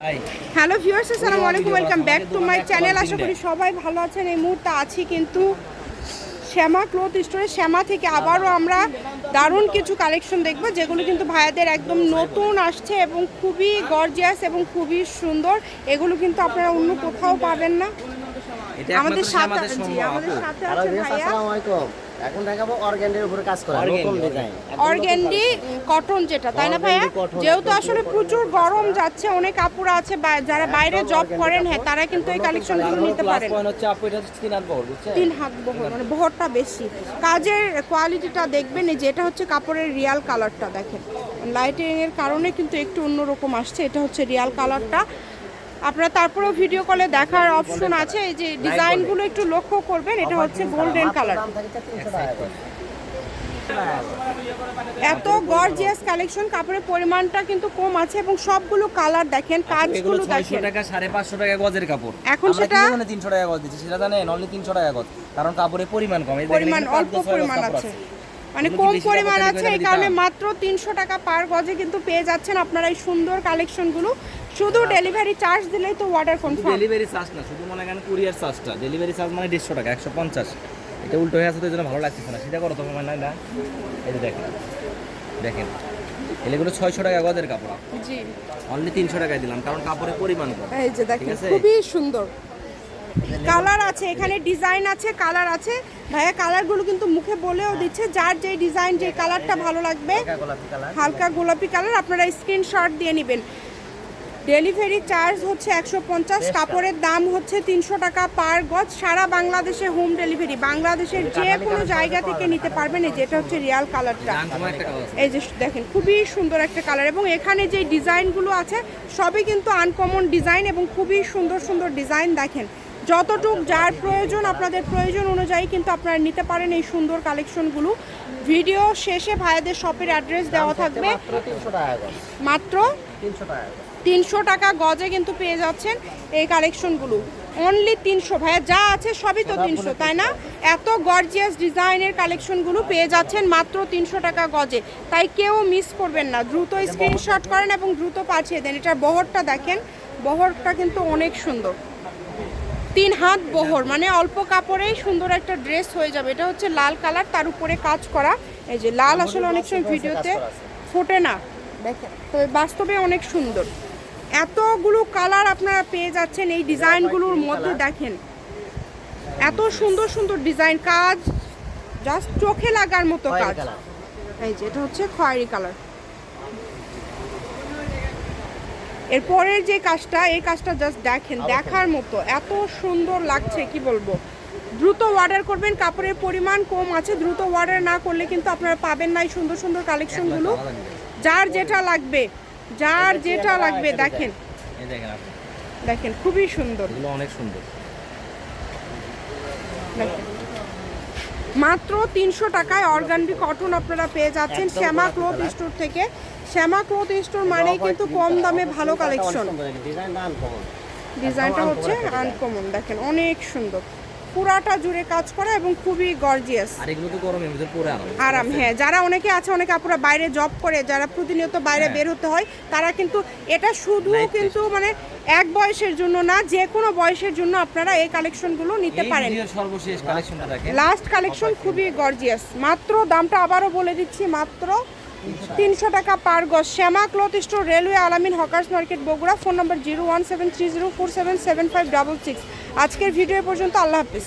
Hi hello viewers আসসালামু আলাইকুম welcome back to my channel আশা করি সবাই ভালো আছেন এই মুহূর্তে আছি কিন্তু শ্যামা ক্লথ স্টোরে শ্যামা থেকে আবারও আমরা দারুণ কিছু কালেকশন দেখব যেগুলো কিন্তু ভাইয়াদের একদম নতুন আসছে এবং খুবই গর্জিয়াস এবং খুবই সুন্দর এগুলো কিন্তু আপনারা অন্য কোথাও পাবেন না আমাদের সাথে আমাদের। সাথে আছে ভাইয়া আসসালামু আলাইকুম এখন দেখাবো অর্গ্যান্ডের উপরে কাজ করা নতুন ডিজাইন অর্গেন্ডি। কটন যেটা তাই না ভাইয়া? যেহেতু আসলে প্রচুর গরম যাচ্ছে অনেক কাপড় আছে যারা বাইরে জব করেন হ্যাঁ তারা কিন্তু এই কালেকশনগুলো নিতে পারেন। হচ্ছে আপু এটা তিন হাত বহর, বুঝছেন? তিন হাত বহর মানে বহরটা বেশি। কাজের কোয়ালিটিটা দেখবেন এই যে এটা হচ্ছে কাপড়ের রিয়াল কালারটা দেখেন। লাইটিং এর কারণে কিন্তু একটু অন্যরকম আসছে এটা হচ্ছে রিয়াল কালারটা আপনারা তারপরেও ভিডিও কলে দেখার অপশন আছে এই যে ডিজাইনগুলো একটু লক্ষ্য করবেন এটা হচ্ছে গোল্ডেন কালার 300। এত গর্জিয়াস কালেকশন কাপড়ের পরিমাণটা কিন্তু কম আছে এবং সবগুলো কালার দেখেন এগুলো কাজগুলো 600 দেখেন টাকা, 550 টাকা গজের কাপড়। এখন সেটা- জন্য 300 টাকা গজ দিচ্ছি? সেটা জানেন? অনলি 300 টাকা গজ। কারণ কাপড়ের পরিমাণ কম। এই পরিমাণ অল্প পরিমাণ আছে মানে কম পরিমাণ আছে এই কারণে মাত্র তিনশো টাকা পার গজে কিন্তু পেয়ে যাচ্ছেন আপনারা এই সুন্দর কালেকশনগুলো শুধু ডেলিভারি চার্জ দিলেই তো ওয়াটার কনফার্ম ডেলিভারি চার্জ না শুধু মনে করেন কুরিয়ার চার্জটা ডেলিভারি চার্জ মানে দেড়শো টাকা একশো পঞ্চাশ। এটা উল্টো হয়ে আছে তো জন্য ভালো লাগছে না। সেটা করো তোমার মানে না? এই যে দেখেন দেখেন। এগুলো ছয়শো টাকা গজের কাপড়। জি। অনলি তিনশো টাকায় দিলাম কারণ কাপড়ের পরিমাণ কম। এই যে দেখেন খুবই সুন্দর। কালার আছে এখানে ডিজাইন আছে কালার আছে। ভাইয়া কালারগুলো কিন্তু মুখে বলেও দিচ্ছে যার যে ডিজাইন যে কালারটা ভালো লাগবে। হালকা গোলাপি কালার হালকা গোলাপি কালার আপনারা স্ক্রিনশট দিয়ে নেবেন। ডেলিভারি চার্জ হচ্ছে একশো পঞ্চাশ কাপড়ের দাম হচ্ছে তিনশো টাকা পার গজ। সারা বাংলাদেশে হোম ডেলিভারি বাংলাদেশের যে কোনো জায়গা থেকে নিতে পারবেন। এই যেটা হচ্ছে রিয়াল কালারটা। এই যে দেখেন খুবই সুন্দর একটা কালার। এবং এখানে যে ডিজাইনগুলো আছে সবই কিন্তু আনকমন ডিজাইন এবং খুবই সুন্দর সুন্দর ডিজাইন দেখেন। যতটুক যার প্রয়োজন আপনাদের প্রয়োজন অনুযায়ী কিন্তু আপনারা নিতে পারেন এই সুন্দর কালেকশনগুলো। ভিডিও শেষে ভাইয়াদের শপের অ্যাড্রেস দেওয়া থাকবে। মাত্র 300 টাকা করে মাত্র 300 টাকা করে তিনশো টাকা গজে কিন্তু পেয়ে যাচ্ছেন এই কালেকশনগুলো। অনলি তিনশো ভাইয়া যা আছে সবই তো তিনশো তাই না? এত গর্জিয়াস ডিজাইনের কালেকশনগুলো পেয়ে যাচ্ছেন মাত্র তিনশো টাকা গজে। তাই কেউ মিস করবেন না দ্রুত স্ক্রিনশট করেন এবং দ্রুত পাঠিয়ে দেন। এটার বহরটা দেখেন বহরটা কিন্তু অনেক সুন্দর। তিন হাত বহর মানে অল্প কাপড়েই সুন্দর একটা ড্রেস হয়ে যাবে। এটা হচ্ছে লাল কালার তার উপরে কাজ করা। এই যে লাল আসলে অনেক সময় ভিডিওতে ফোটে না। দেখেন তবে বাস্তবে অনেক সুন্দর। এতগুলো কালার আপনারা পেয়ে যাচ্ছেন এই ডিজাইনগুলোর মধ্যে দেখেন। এত সুন্দর সুন্দর ডিজাইন কাজ জাস্ট চোখে লাগার মতো কাজ। এই যে এটা হচ্ছে খয়েরি কালার এরপরের যে কাজটা এই কাজটা জাস্ট দেখেন দেখার মতো। এত সুন্দর লাগছে কি বলব? দ্রুত অর্ডার করবেন কাপড়ের পরিমাণ কম আছে দ্রুত অর্ডার না করলে কিন্তু আপনারা পাবেন না এই সুন্দর সুন্দর কালেকশনগুলো যার যেটা লাগবে যার যেটা লাগবে দেখেন। দেখেন খুবই সুন্দর। অনেক সুন্দর। মাত্র তিনশো টাকায় অর্গানবি কটন আপনারা পেয়ে যাচ্ছেন শ্যামা ক্লোথ স্টোর থেকে। শ্যামা ক্লোথ স্টোর মানেই কিন্তু কম দামে ভালো কালেকশন ডিজাইনটা হচ্ছে আনকমন দেখেন অনেক সুন্দর। পুরাটা জুড়ে কাজ করা এবং খুবই গর্জিয়াস আর এগুলো তো গরমের ভিতরে পরে আরাম। আরাম হ্যাঁ যারা অনেকে আছে অনেকে আপুরা বাইরে জব করে যারা প্রতিনিয়ত বাইরে হ্যাঁ। বের হতে হয় তারা কিন্তু এটা শুধু কিন্তু মানে এক বয়সের জন্য না যে কোনো বয়সের জন্য আপনারা এই কালেকশনগুলো নিতে পারেন। সর্বশেষ কালেকশনটা দেখেন। লাস্ট কালেকশন খুবই গর্জিয়াস মাত্র দামটা আবারও বলে দিচ্ছি মাত্র তিনশো টাকা পার গজ। Shyama cloth store, railway Alamin, hawkers market, Bogura. Phone number zero one seven three zero four seven seven five double six. আজকের ভিডিও পর্যন্ত আল্লাহ হাফিজ।